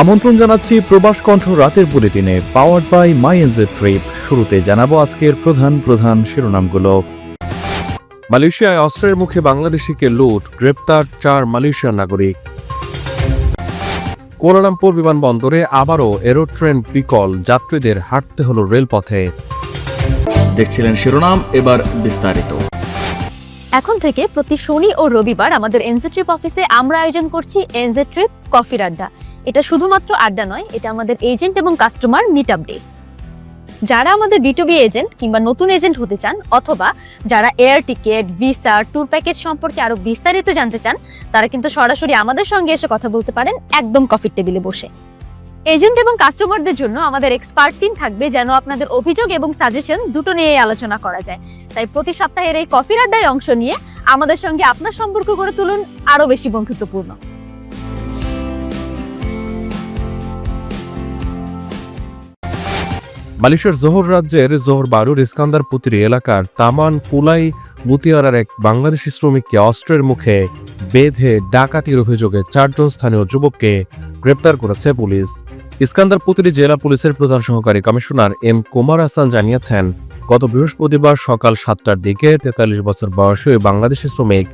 আমন্ত্রণ জানাচ্ছি প্রবাস কণ্ঠ রাতের বুলেটিনে powered by My NJ Trip শুরুতে জানাব আজকের প্রধান প্রধান শিরোনামগুলো। মালয়েশিয়ায় অস্ত্রের মুখে বাংলাদেশিকে লুট গ্রেপ্তার চার মালয়েশিয়ার নাগরিক। কুয়ালালামপুর বিমানবন্দরে আবারও এরোট্রেন বিকল যাত্রীদের হাঁটতে হলো রেলপথে। দেখছিলেন শিরোনাম এবার বিস্তারিত। এখন থেকে প্রতি শনি ও রবিবার আমাদের এনজে ট্রিপ অফিসে আমরা আয়োজন করছি এনজে ট্রিপ কফির আড্ডা। এটা শুধুমাত্র আড্ডা নয়, এটা আমাদের এজেন্ট এবং কাস্টমার মিট আপ ডে যারা আমাদের বিটুবি এজেন্ট কিংবা নতুন এজেন্ট হতে চান, অথবা যারা air ticket visa tour package সম্পর্কে আরও বিস্তারিত জানতে চান, তারা কিন্তু সরাসরি আমাদের সঙ্গে এসে কথা বলতে পারেন একদম কফির টেবিলে বসে। এজেন্ট এবং কাস্টমারদের জন্য আমাদের এক্সপার্ট টিম থাকবে যেন আপনাদের অভিযোগ এবং সাজেশন দুটো নিয়ে আলোচনা করা যায়। তাই প্রতি সপ্তাহের এই কফির আড্ডায় অংশ নিয়ে আমাদের সঙ্গে আপনার সম্পর্ক গড়ে তুলুন আরও বেশি বন্ধুত্বপূর্ণ। মালয়েশিয়ার জোহর রাজ্যের জোহর বারুর ইস্কান্দার পুতিরি এলাকার তামান পুলাই মুতিয়ারার এক বাংলাদেশি শ্রমিককে অস্ত্রের মুখে বেঁধে ডাকাতির অভিযোগে চারজন স্থানীয় যুবককে গ্রেপ্তার করেছে পুলিশ। ইস্কান্দার পুতিরি জেলা পুলিশের প্রধান সহকারী কমিশনার এম কুমার হাসান জানিয়েছেন, গত বৃহস্পতিবার সকাল সাতটার দিকে তেতাল্লিশ বছর বয়সী ওই বাংলাদেশি শ্রমিক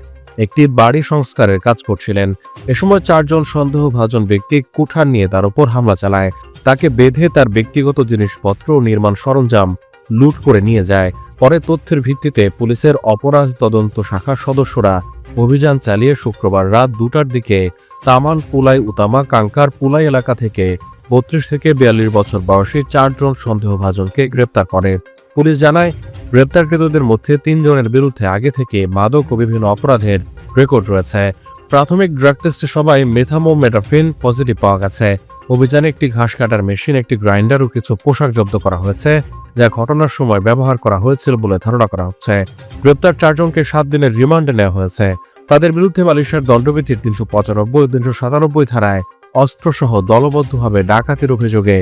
একটি বাড়ি সংস্কারের কাজ করছিলেন। এ সময় চারজন সন্দেহভাজন ব্যক্তি কুঠার নিয়ে তার উপর হামলা চালায়। তাকে বেঁধে তার ব্যক্তিগত জিনিসপত্র ও নির্মাণ সরঞ্জাম লুট করে নিয়ে যায়। পরে তথ্যের ভিত্তিতে পুলিশের অপরাধ তদন্ত শাখার সদস্যরা অভিযান চালিয়ে শুক্রবার রাত দুটার দিকে তামান পুলাই, উতামা, কাঙ্কার পুলাই এলাকা থেকে বত্রিশ থেকে বিয়াল্লিশ বছর বয়সী চারজন সন্দেহভাজনকে গ্রেপ্তার করে। পুলিশ জানায়, গ্রেপ্তারকৃতদের মধ্যে তিনজনের বিরুদ্ধে আগে থেকে মাদক ও বিভিন্ন অপরাধের রেকর্ড রয়েছে। প্রাথমিক ড্রাগ টেস্টে সবাই মেথামোমেটাফিন পজিটিভ পাওয়া গেছে। অভিযানে একটি ঘাস কাটার মেশিন একটি গ্রাইন্ডার ও কিছু পোশাক জব্দ করা হয়েছে, যা ঘটনার সময় ব্যবহার করা হয়েছিল বলে ধারণা করা হচ্ছে। গ্রেপ্তার চারজনকে সাত দিনের রিমান্ডে নেওয়া হয়েছে। তাদের বিরুদ্ধে মালয়েশিয়ার দণ্ডবিধির তিনশো পঁচানব্বই তিনশো সাতানব্বই ধারায় অস্ত্রসহ দলবদ্ধভাবে ডাকাতির অভিযোগে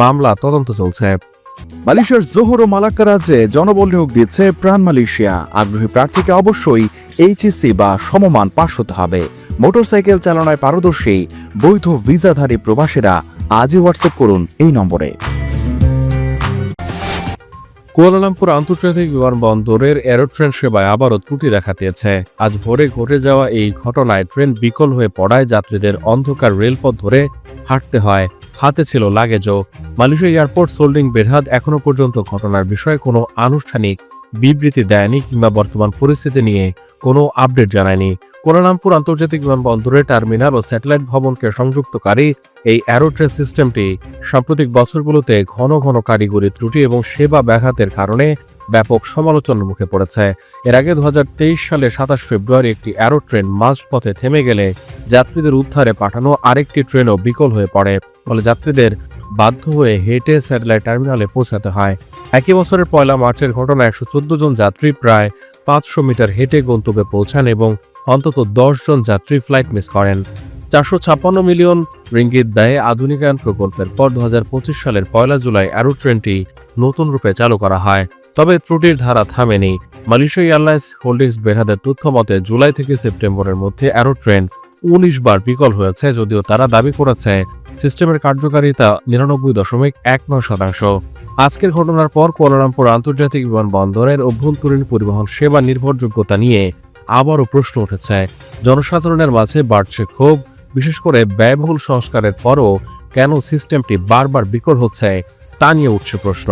মামলা তদন্ত চলছে। মালয়েশিয়ার জোহর ও মালাক্কা রাজ্যে জনবল নিয়োগ দিচ্ছে প্রাণ মালয়েশিয়া। আগ্রহী প্রার্থীকে অবশ্যই এইচএসি বা সমমান পাশ হতে হবে। মোটরসাইকেল চালনায় পারদর্শী, বৈধ ভিসাধারী প্রবাসীরা আজই হোয়াটসঅ্যাপ করুন এই নম্বরে। কুয়ালালামপুর আন্তর্জাতিক বিমানবন্দরের এরোট্রেন সেবায় আবারও ত্রুটি দেখা দিয়েছে। আজ ভোরে ঘটে যাওয়া এই ঘটনায় ট্রেন বিকল হয়ে পড়ায় যাত্রীদের অন্ধকার রেলপথ ধরে হাঁটতে হয়। হাতে ছিল লাগেজও। মালয়েশিয়া এয়ারপোর্ট সোল্ডিং বেরহাদ এখনও পর্যন্ত ঘটনার বিষয়ে কোনো আনুষ্ঠানিক বিবৃতি দেয়নি কিংবা বর্তমান পরিস্থিতি নিয়ে কোনো আপডেট জানায়নি। কোলালামপুর আন্তর্জাতিক বিমানবন্দরের টার্মিনাল ও স্যাটেলাইট ভবনকে সংযুক্তকারী এই অ্যারোট্রেন সিস্টেমটি সাম্প্রতিক বছরগুলোতে ঘন ঘন কারিগরি ত্রুটি এবং সেবা ব্যাঘাতের কারণে ব্যাপক সমালোচনার মুখে পড়েছে। এর আগে দু হাজার তেইশ সালে সাতাশ ফেব্রুয়ারি একটি অ্যারো ট্রেন মাঝপথে থেমে গেলে যাত্রীদের উদ্ধারে পাঠানো আরেকটি ট্রেনও বিকল হয়ে পড়ে। ফলে যাত্রীদের বাধ্য হয়ে হেঁটে স্যাটেলাইট টার্মিনালে পৌঁছাতে হয়। একই বছরের পয়লা মার্চের ঘটনা একশো চোদ্দ জন যাত্রী প্রায় পাঁচশো মিটার হেঁটে গন্তব্যে পৌঁছান এবং অন্তত দশ জন যাত্রী ফ্লাইট মিস করেন। চারশো ছাপ্পান্ন মিলিয়ন রিঙ্গিত ব্যয়ে আধুনিকায়ন প্রকল্পের পর দু হাজার পঁচিশ সালের পয়লা জুলাই অ্যারো ট্রেনটি নতুন রূপে চালু করা হয়। তবে ত্রুটির ধারা থামেনি। মালয়েশিয়া এয়ারলাইন্স হোল্ডিংস বেরহাদের তথ্য মতে জুলাই থেকে সেপ্টেম্বরের মধ্যে অ্যারো ট্রেন উনিশ বার বিকল হয়েছে যদিও তারা দাবি করেছে সিস্টেমের কার্যকারিতা নিরানব্বই দশমিক এক নয় শতাংশ। আজকের ঘটনার পর কুয়ালালামপুর আন্তর্জাতিক বিমানবন্দরের অভ্যন্তরীণ পরিবহন সেবা নির্ভরযোগ্যতা নিয়ে আবারও প্রশ্ন উঠেছে। জনসাধারণের মাঝে বাড়ছে ক্ষোভ, বিশেষ করে ব্যয়বহুল সংস্কারের পরও কেন সিস্টেমটি বারবার বিকল হচ্ছে তা নিয়ে উঠছে প্রশ্ন।